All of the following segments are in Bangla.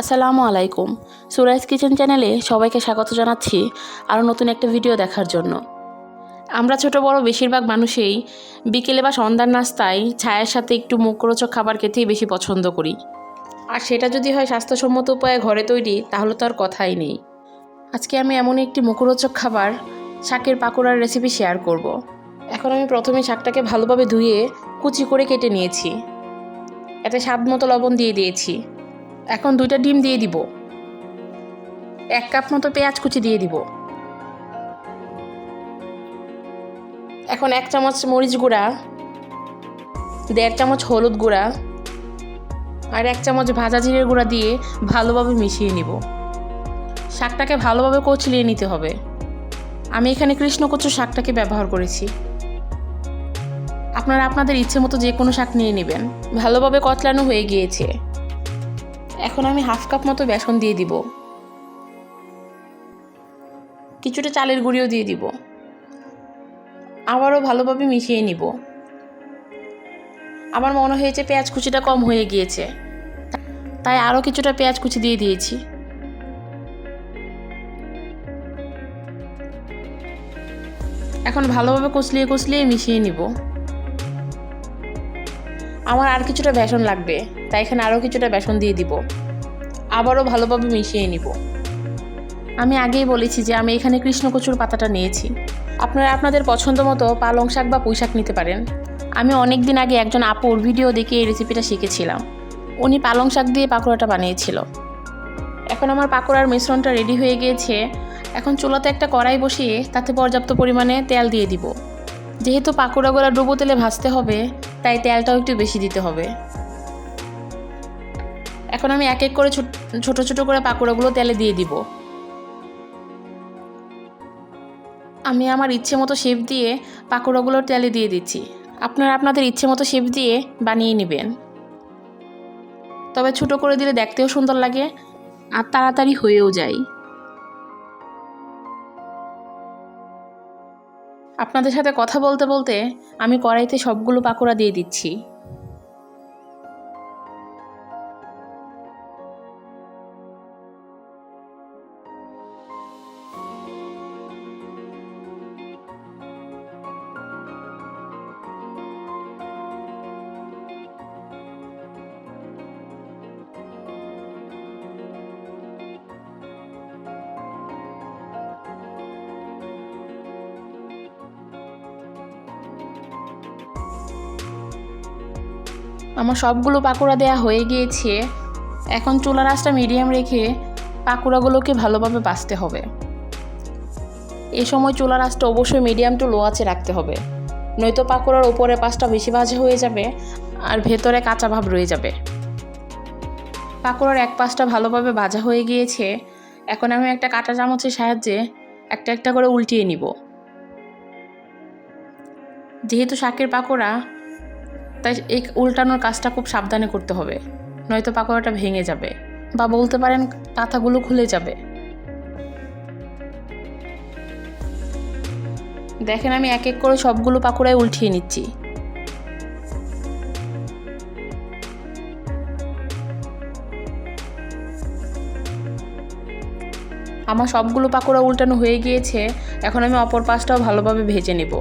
আসসালামু আলাইকুম। সুরাইজ কিচেন চ্যানেলে সবাইকে স্বাগত জানাচ্ছি আরও নতুন একটা ভিডিও দেখার জন্য। আমরা ছোট, বড়, বেশিরভাগ মানুষেই বিকেলে বা সন্ধ্যার নাস্তায় ছায়ের সাথে একটু মুখরোচক খাবার খেতেই বেশি পছন্দ করি। আর সেটা যদি হয় স্বাস্থ্যসম্মত উপায়ে ঘরে তৈরি, তাহলে তো আর কথাই নেই। আজকে আমি এমন একটি মুখরোচক খাবার শাকের পাকোড়ার রেসিপি শেয়ার করব। এখন আমি প্রথমে শাকটাকে ভালোভাবে ধুয়ে কুচি করে কেটে নিয়েছি। এতে স্বাদ মতো লবণ দিয়ে দিয়েছি। এখন দুইটা ডিম দিয়ে দিব। এক কাপ মতো পেঁয়াজ কুচি দিয়ে দিব। এখন এক চামচ মরিচ গুঁড়া, দেড় চামচ হলুদ গুঁড়া আর এক চামচ ভাজা জিরের গুঁড়া দিয়ে ভালোভাবে মিশিয়ে নিব। শাকটাকে ভালোভাবে কচলিয়ে নিতে হবে। আমি এখানে কৃষ্ণকচুর শাকটাকে ব্যবহার করেছি। আপনারা আপনাদের ইচ্ছে মতো যে কোনো শাক নিয়ে নেবেন। ভালোভাবে কচলানো হয়ে গিয়েছে। এখন আমি হাফ কাপ মতো বেসন দিয়ে দিব। কিছুটা চালের গুঁড়িও দিয়ে দিব। আবারও ভালোভাবে মিশিয়ে নিব। আমার মনে হয়েছে পেঁয়াজ কুচিটা কম হয়ে গিয়েছে। তাই আরও কিছুটা পেঁয়াজ কুচি দিয়ে দিয়েছি। এখন ভালোভাবে কচলিয়ে কচলিয়ে মিশিয়ে নিব। আমার আর কিছুটা বেসন লাগবে, তাই এখানে আরও কিছুটা বেসন দিয়ে দিব। আবারও ভালোভাবে মিশিয়ে নিব। আমি আগেই বলেছি যে আমি এখানে কৃষ্ণকচুর পাতাটা নিয়েছি। আপনারা আপনাদের পছন্দ মতো পালং শাক বা পুঁই শাক নিতে পারেন। আমি অনেক দিন আগে একজন আপুর ভিডিও দেখে এই রেসিপিটা শিখেছিলাম। উনি পালং শাক দিয়ে পাকোড়াটা বানিয়েছিল। এখন আমার পাকোড়ার মিশ্রণটা রেডি হয়ে গিয়েছে। এখন চুলাতে একটা কড়াই বসিয়ে তাতে পর্যাপ্ত পরিমাণে তেল দিয়ে দিব। যেহেতু পাকোড়াগুলো ডুবো তেলে ভাজতে হবে তাই তেলটাও একটু বেশি দিতে হবে। এখন আমি এক এক করে ছোট ছোট করে পাকোড়াগুলো তেলে দিয়ে দিব। আমি আমার ইচ্ছে মতো শেপ দিয়ে পাকোড়াগুলো তেলে দিয়ে দিচ্ছি। আপনারা আপনাদের ইচ্ছে মতো শেপ দিয়ে বানিয়ে নেবেন। তবে ছোট করে দিলে দেখতেও সুন্দর লাগে আর তাড়াতাড়ি হয়েও যায়। আপনাদের সাথে কথা বলতে বলতে আমি কড়াইতে সবগুলো পাকোড়া দিয়ে দিচ্ছি। আমার সবগুলো পাকোড়া দেয়া হয়ে গিয়েছে। এখন চুলার আঁচটা মিডিয়াম রেখে পাকোড়াগুলোকে ভালোভাবে বাছতে হবে। এ সময় চুলার আঁচটা অবশ্যই মিডিয়াম টু লো আঁচে রাখতে হবে। নয়তো পাকোড়ার উপরে পাশটা বেশি ভাজা হয়ে যাবে আর ভেতরে কাঁচা ভাব রয়ে যাবে। পাকোড়ার এক পাশটা ভালোভাবে ভাজা হয়ে গিয়েছে। এখন আমি একটা কাঁটা চামচের সাহায্যে একটা একটা করে উল্টিয়ে নিব। যেহেতু শাকের পাকোড়া তাই এই উল্টানোর কাজটা খুব সাবধানে করতে হবে। নয়তো পাকোড়াটা ভেঙে যাবে বা বলতে পারেন কাঁথাগুলো খুলে যাবে। দেখেন আমি এক এক করে সবগুলো পাকোড়ায় উল্টিয়ে নিচ্ছি। আমার সবগুলো পাকোড়া উল্টানো হয়ে গিয়েছে, এখন আমি অপর পাশটাও ভালোভাবে ভেজে নেব।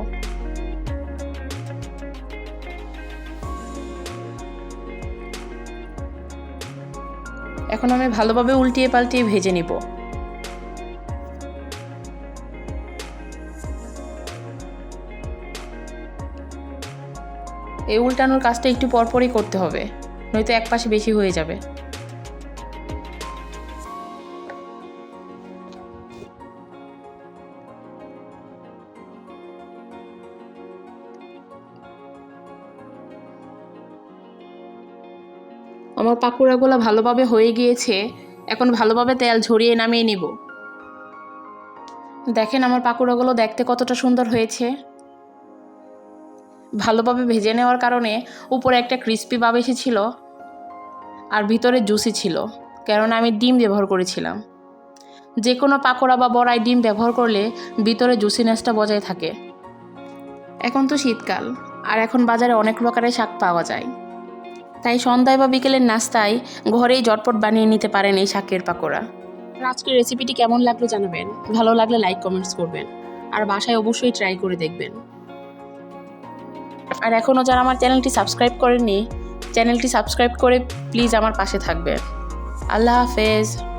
এখন আমি ভালোভাবে উল্টিয়ে পাল্টিয়ে ভেজে নিব। এই উল্টানোর কাজটা একটু পরপরই করতে হবে, নয়তো এক পাশে বেশি হয়ে যাবে। আমার পাকোড়াগুলো ভালোভাবে হয়ে গিয়েছে, এখন ভালোভাবে তেল ঝরিয়ে নামিয়ে নিব। দেখেন আমার পাকোড়াগুলো দেখতে কতটা সুন্দর হয়েছে। ভালোভাবে ভেজে নেওয়ার কারণে উপরে একটা ক্রিস্পি ভাব এসেছিল আর ভিতরে জুসি ছিল, কেননা আমি ডিম ব্যবহার করেছিলাম। যে কোনো পাকোড়া বা বড়াই ডিম ব্যবহার করলে ভিতরে জুসিনেসটা বজায় থাকে। এখন তো শীতকাল, আর এখন বাজারে অনেক প্রকারের শাক পাওয়া যায়। তাই সন্ধ্যায় বা বিকেলের নাস্তায় ঘরেই জটপট বানিয়ে নিতে পারেন এই শাকের পাকোড়া। আর আজকের রেসিপিটি কেমন লাগল জানাবেন। ভালো লাগলে লাইক কমেন্টস করবেন। আর বাসায় অবশ্যই ট্রাই করে দেখবেন। আর এখনও যারা আমার চ্যানেলটি সাবস্ক্রাইব করেননি চ্যানেলটি সাবস্ক্রাইব করে প্লিজ আমার পাশে থাকবেন। আল্লাহ হাফেজ।